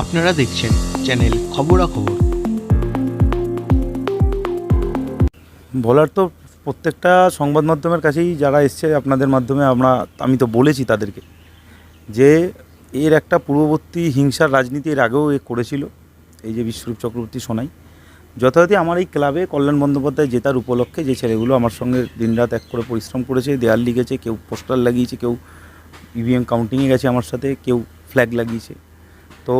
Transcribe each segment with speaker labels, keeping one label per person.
Speaker 1: আপনারা দেখছেন চ্যানেল খবরাখবর।
Speaker 2: বলার তো প্রত্যেকটা সংবাদ মাধ্যমের কাছেই যারা এসছে আপনাদের মাধ্যমে আমরা, আমি তো বলেছি তাদেরকে যে এর একটা পূর্ববর্তী হিংসার রাজনীতি এর আগেও এ করেছিল, এই যে বিশ্বরূপ চক্রবর্তী সোনাই। যথারীতি আমার এই ক্লাবে কল্যাণ বন্দ্যোপাধ্যায় জেতার উপলক্ষে যে ছেলেগুলো আমার সঙ্গে দিনরাত এক করে পরিশ্রম করেছে, দেয়াল লিখেছে, কেউ পোস্টার লাগিয়েছে, কেউ ইভিএম কাউন্টিংয়ে গেছে আমার সাথে, কেউ ফ্ল্যাগ লাগিয়েছে। তো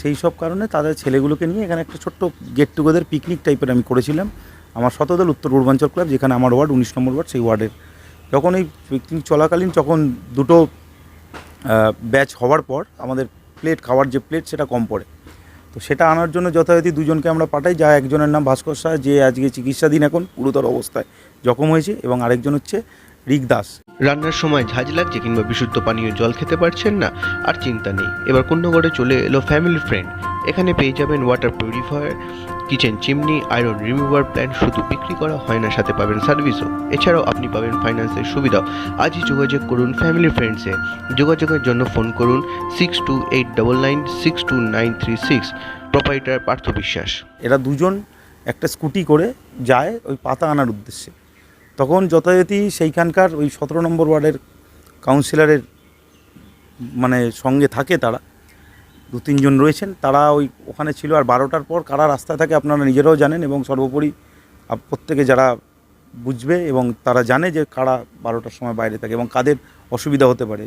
Speaker 2: সেই সব কারণে তাদের ছেলেগুলোকে নিয়ে এখানে একটা ছোট্ট গেট টুগেদার পিকনিক টাইপের আমি করেছিলাম। আমার শতদল উত্তর পূর্বাঞ্চল ক্লাব যেখানে আমার ওয়ার্ড, উনিশ নম্বর ওয়ার্ড, সেই ওয়ার্ডের। যখন এই পিকনিক চলাকালীন, যখন দুটো ব্যাচ হওয়ার পর আমাদের প্লেট খাওয়ার যে প্লেট সেটা কম পড়ে। তো সেটা আনার জন্য যথারীতি দুজনকে আমরা পাঠাই, যা একজনের নাম ভাস্কর শাহ যে আজকে চিকিৎসাধীন এখন, গুরুতর অবস্থায় জখম হয়েছে এবং আরেকজন হচ্ছে রিক দাস
Speaker 1: রান্নার সময় ঝাঁজ লাগছে কিংবা বিশুদ্ধ পানীয় জল খেতে পারছেন না আর চিন্তা নেই। এবার কুন্নগড়ে চলে এলো ফ্যামিলি ফ্রেন্ড এখানে পেয়ে যাবেন water purifier kitchen chimney iron remover plan শুধু বিক্রি করা হয় না সাথে পাবেন সার্ভিসও এছাড়াও আপনি পাবেন ফাইন্যান্সের সুবিধাও। আজই যোগাযোগ করুন ফ্যামিলি ফ্রেন্ডসে যোগাযোগের জন্য ফোন করুন six two eight double nine six two nine three six proprietor Partha Biswas.
Speaker 2: এরা দুজন একটা স্কুটি করে যায় ওই পাতা আনার উদ্দেশ্যে। তখন যথারীতি সেইখানকার ওই সতেরো নম্বর ওয়ার্ডের কাউন্সিলরের মানে সঙ্গে থাকে তারা, দু তিনজন রয়েছেন, তারা ওই ওখানে ছিল আর বারোটার পর কারা রাস্তায় থাকে আপনারা নিজেরাও জানেন এবং সর্বোপরি প্রত্যেকে যারা বুঝবে এবং তারা জানে যে কারা বারোটার সময় বাইরে থাকে এবং কাদের অসুবিধা হতে পারে।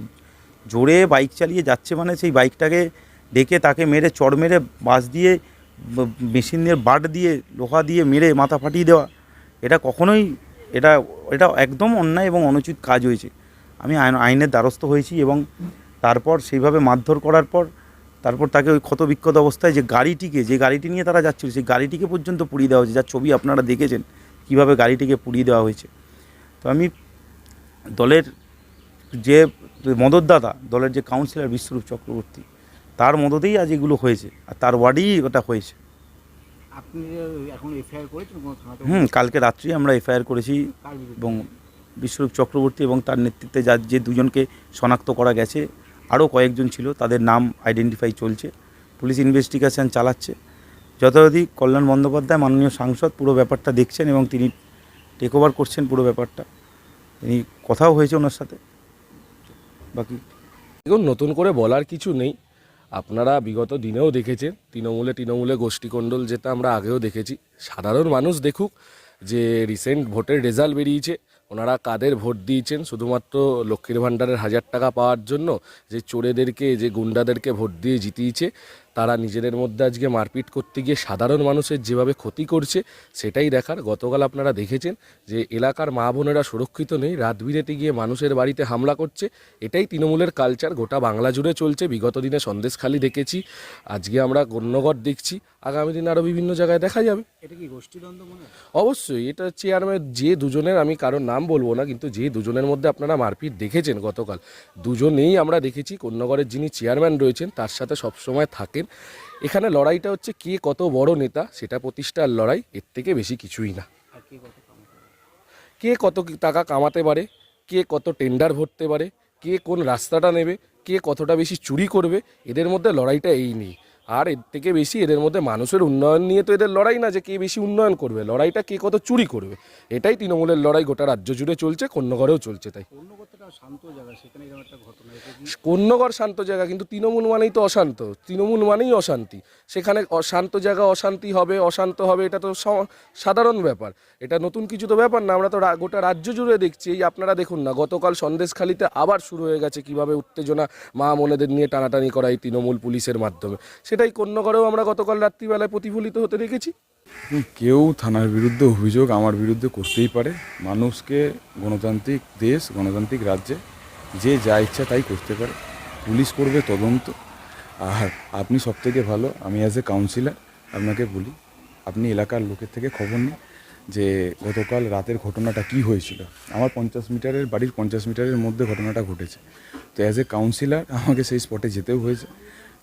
Speaker 2: জোরে বাইক চালিয়ে যাচ্ছে মানে সেই বাইকটাকে ডেকে তাকে মেরে, চড় মেরে বাস দিয়ে, ব- মেশিন দিয়ে, বাট দিয়ে, লোহা দিয়ে মেরে মাথা ফাটিয়ে দেওয়া, এটা কখনোই এটা এটা একদম অন্যায় এবং অনুচিত কাজ হয়েছে। আমি আইন, আইনের দ্বারস্থ হয়েছি এবং তারপর সেইভাবে মারধর করার পর, তারপর তাকে ওই ক্ষত বিক্ষত অবস্থায় যে গাড়িটিকে, যে গাড়িটি নিয়ে তারা যাচ্ছিল, সেই গাড়িটিকে পর্যন্ত পুড়িয়ে দেওয়া হয়েছে। যার ছবি আপনারা দেখেছেন, কীভাবে গাড়িটিকে পুড়িয়ে দেওয়া হয়েছে। তো আমি দলের যে মদতদাতা, দলের যে কাউন্সিলর বিশ্বরূপ চক্রবর্তী, তার মদতেই আজ এগুলো হয়েছে। আর তার ওয়ার্ডেই ওটা হয়েছে।
Speaker 3: আপনি এখন এফআইআর করেছেন কোনো থানাতে
Speaker 2: হুম কালকে রাত্রি আমরা এফআইআর করেছি এবং বিশ্বরূপ চক্রবর্তী এবং তার নেতৃত্বে যা যে দুজনকে শনাক্ত করা গেছে আরও কয়েকজন ছিল তাদের নাম আইডেন্টিফাই চলছে পুলিশ ইনভেস্টিগেশন চালাচ্ছে। যথাযথি কল্যাণ বন্দ্যোপাধ্যায় মাননীয় সাংসদ পুরো ব্যাপারটা দেখছেন এবং তিনি টেক ওভার করছেন পুরো ব্যাপারটা। তিনি কথাও হয়েছে ওনার সাথে। বাকি
Speaker 4: দেখুন নতুন করে বলার কিছু নেই। আপনারা বিগত দিনেও দেখেছেন, তৃণমূলে তৃণমূলে গোষ্ঠীকণ্ডল যেটা আমরা আগেও দেখেছি। সাধারণ মানুষ দেখুক যে রিসেন্ট ভোটের রেজাল্ট বেরিয়েছে, ওনারা কাদের ভোট দিয়েছেন, শুধুমাত্র লক্ষ্মীর ভাণ্ডারের হাজার টাকা পাওয়ার জন্য যে চোরেদেরকে, যে গুন্ডাদেরকে ভোট দিয়ে জিতিয়েছে তারা নিজেদের মধ্যে আজকে মারপিট করতে গিয়ে সাধারণ মানুষের যেভাবে ক্ষতি করছে সেটাই দেখার। গতকাল আপনারা দেখেছেন যে এলাকার মা বোনেরা সুরক্ষিত নেই রাত বিরেতে গিয়ে মানুষের বাড়িতে হামলা করছে। এটাই তৃণমূলের কালচার গোটা বাংলা জুড়ে চলছে। বিগত দিনে সন্দেশখালি দেখেছি আজকে আমরা গণ্যগড় দেখছি। আগামী দিনে আরও বিভিন্ন জায়গায় দেখা যাবে।
Speaker 3: এটা কি গোষ্ঠীদ্বন্দ্ব মনে হয়?
Speaker 4: অবশ্যই এটা চেয়ারম্যান যে দুজনের আমি কারোর নাম বলব না কিন্তু যে দুজনের মধ্যে আপনারা মারপিট দেখেছেন গতকাল দুজনেই আমরা দেখেছি। কন্যাগড়ের যিনি চেয়ারম্যান রয়েছেন তার সাথে সবসময় থাকেন। এখানে লড়াইটা হচ্ছে কে কত বড় নেতা সেটা প্রতিষ্ঠার লড়াই এর থেকে বেশি কিছুই না।
Speaker 3: কে কত
Speaker 4: টাকা কামাতে পারে কে কত টেন্ডার ভরতে পারে কে কোন রাস্তাটা নেবে কে কতটা বেশি চুরি করবে এদের মধ্যে লড়াইটা এই নেই আর এর থেকে বেশি এদের মধ্যে মানুষের উন্নয়ন নিয়ে তো এদের লড়াই না যে কে বেশি উন্নয়ন করবে। লড়াইটা কে কত চুরি করবে এটাই তৃণমূলের লড়াই গোটা রাজ্য জুড়ে চলছে কন্যগড়েও চলছে তাই।
Speaker 3: শান্ত
Speaker 4: কন্যগড় শান্ত জায়গা, কিন্তু তৃণমূল মানেই তো অশান্ত। তৃণমূল মানেই অশান্তি। সেখানে অশান্ত জায়গা অশান্তি হবে, অশান্ত হবে, এটা তো সাধারণ ব্যাপার। এটা নতুন কিছু তো ব্যাপার না, আমরা তো গোটা রাজ্য জুড়ে দেখছি। এই আপনারা দেখুন না, গতকাল সন্দেশখালিতে আবার শুরু হয়ে গেছে কীভাবে উত্তেজনা মা মনেদের নিয়ে টানাটানি করা এই তৃণমূল পুলিশের মাধ্যমে। সেটাই কন্যগড়েও আমরা গতকাল রাত্রিবেলায় প্রতিফলিত হতে দেখেছি।
Speaker 5: কেউ থানার বিরুদ্ধে অভিযোগ আমার বিরুদ্ধে করতেই পারে। মানুষকে গণতান্ত্রিক দেশ, গণতান্ত্রিক রাজ্যে যে যা ইচ্ছা তাই করতে পারে। পুলিশ করবে তদন্ত। আর আপনি সব থেকে ভালো, আমি অ্যাজ এ কাউন্সিলর আপনাকে বলি, আপনি এলাকার লোকের থেকে খবর নিন যে গতকাল রাতের ঘটনাটা কি হয়েছিল। আমার পঞ্চাশ মিটারের বাড়ির পঞ্চাশ মিটারের মধ্যে ঘটনাটা ঘটেছে। তো অ্যাজ এ কাউন্সিলর আমাকে সেই স্পটে যেতেও হয়েছে।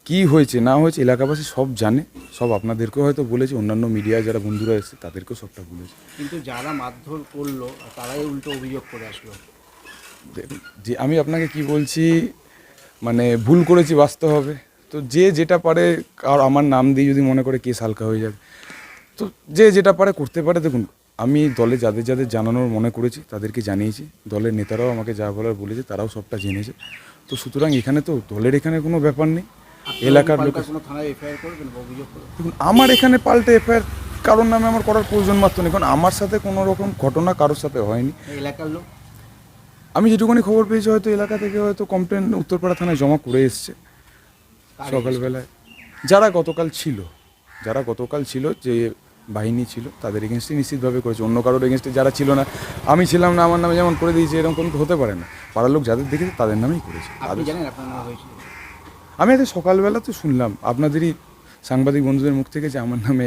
Speaker 5: কি হয়েছে না হয়েছে এলাকাবাসী সব জানে। সব আপনাদেরকেও হয়তো বলেছে অন্যান্য মিডিয়া যারা বন্ধুরা এসেছে তাদেরকেও সবটা বলেছে।
Speaker 3: কিন্তু যারা মারধর করল তারাই উল্টো অভিযোগ করে আসলো।
Speaker 5: যে আমি আপনাকে কি বলছি মানে ভুল করেছি বাস্তব হবে। তো যে যেটা পারে আর আমার নাম দিয়ে যদি মনে করে কেস হালকা হয়ে যাবে। তো যে যেটা পারে করতে পারে দেখুন আমি দলে যাদের যাদের জানানোর মনে করেছি তাদেরকে জানিয়েছি। দলের নেতারাও আমাকে যা বলার বলেছে তারাও সবটা জেনেছে। তো সুতরাং এখানে তো দলের এখানে কোনো ব্যাপার নেই। এলাকার লোক দেখুন আমার এখানে পাল্টে এফআইআর কারোর নামে আমার করার প্রয়োজন মাত্র নেই। কারণ আমার সাথে কোনো রকম ঘটনা কারোর সাথে হয়নি।
Speaker 3: এলাকার লোক?
Speaker 5: আমি যেটুকুনি খবর পেয়েছি হয়তো এলাকা থেকে হয়তো কমপ্লেন উত্তরপাড়া থানায় জমা করে এসছে। সকালবেলায়। যারা গতকাল ছিল যারা গতকাল ছিল যে বাহিনী ছিল তাদের এগেনস্টে নিশ্চিতভাবে করেছে। অন্য কারোর এগেনস্টে যারা ছিল না আমি ছিলাম না আমার নামে যেমন করে দিয়েছে এরকম কোনো হতে পারে না। পাড়ার লোক যাদের দেখেছে তাদের নামেই করেছে।
Speaker 3: আপনি জানেন আপনার নাম হয়েছিল?
Speaker 5: আমি আজকে সকালবেলা তো শুনলাম আপনাদেরই সাংবাদিক বন্ধুদের মুখ থেকে যে আমার নামে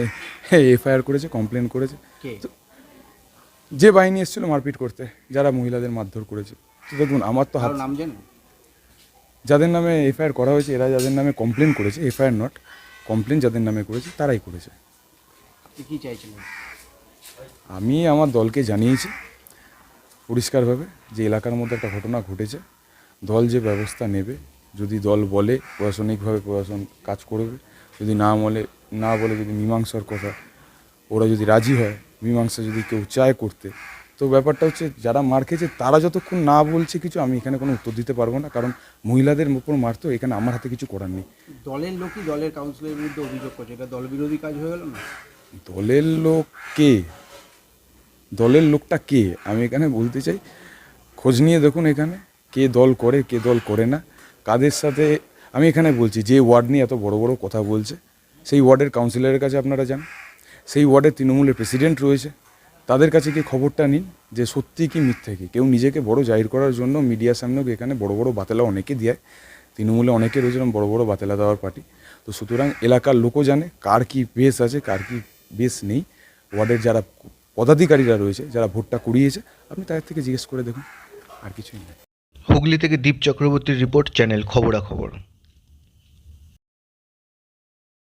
Speaker 5: এফআইআর করেছে কমপ্লেন করেছে। যে বাহিনী এসেছিল মারপিট করতে যারা মহিলাদের মারধর করেছে। তো দেখুন আমার তো হাত
Speaker 3: নাম জানেন?
Speaker 5: যাদের নামে এফআইআর করা হয়েছে এরা যাদের নামে কমপ্লেন করেছে এফআইআর নট কমপ্লেন যাদের নামে করেছে তারাই করেছে।
Speaker 3: কি
Speaker 5: আমি আমার দলকে জানিয়েছি পরিষ্কারভাবে যে এলাকার মধ্যে একটা ঘটনা ঘটেছে দল যে ব্যবস্থা নেবে যদি দল বলে প্রশাসনিকভাবে প্রশাসন কাজ করবে যদি না বলে না বলে যদি মীমাংসার কথা ওরা যদি রাজি হয় মীমাংসা যদি কেউ চায় করতে। তো ব্যাপারটা হচ্ছে যারা মার খেয়েছে তারা যতক্ষণ না বলছে কিছু আমি এখানে কোনো উত্তর দিতে পারব না। কারণ মহিলাদের উপর মারতো এখানে আমার হাতে কিছু করার নেই।
Speaker 3: দলের লোকই দলের কাউন্সিলের বিরুদ্ধে অভিযোগ করছে। এটা দল বিরোধী কাজ হয়ে গেল না?
Speaker 5: দলের লোক কে? দলের লোকটা কে? আমি এখানে বলতে চাই খোঁজ নিয়ে দেখুন এখানে কে দল করে কে দল করে না। কাদের সাথে, আমি এখানে বলছি, যে ওয়ার্ড নিয়ে এত বড় বড় কথা বলছে, সেই ওয়ার্ডের কাউন্সিলরের কাছে আপনারা যান। সেই ওয়ার্ডের তৃণমূলের প্রেসিডেন্ট রয়েছে, তাদের কাছে কি খবরটা নিন যে সত্যি কি মিথ্যে কি। কেউ নিজেকে বড় জাহির করার জন্য মিডিয়ার সামনেও এখানে বড় বড় বাতেলা অনেকে দেয়, তৃণমূলে অনেকে রয়েছে বড় বড় বাতেলা দেওয়ার পার্টি তো সুতরাং এলাকার লোকও জানে কার কি বেশ আছে, কার কি বেশ নেই। ওয়ার্ডের যারা পদাধিকারীরা রয়েছে, যারা ভোটটা কুড়িয়েছে, আপনি তাদের থেকে জিজ্ঞেস করে দেখুন, আর কিছুই নেই
Speaker 1: হুগলি থেকে দীপ চক্রবর্তীর রিপোর্ট চ্যানেল খবরাখবর।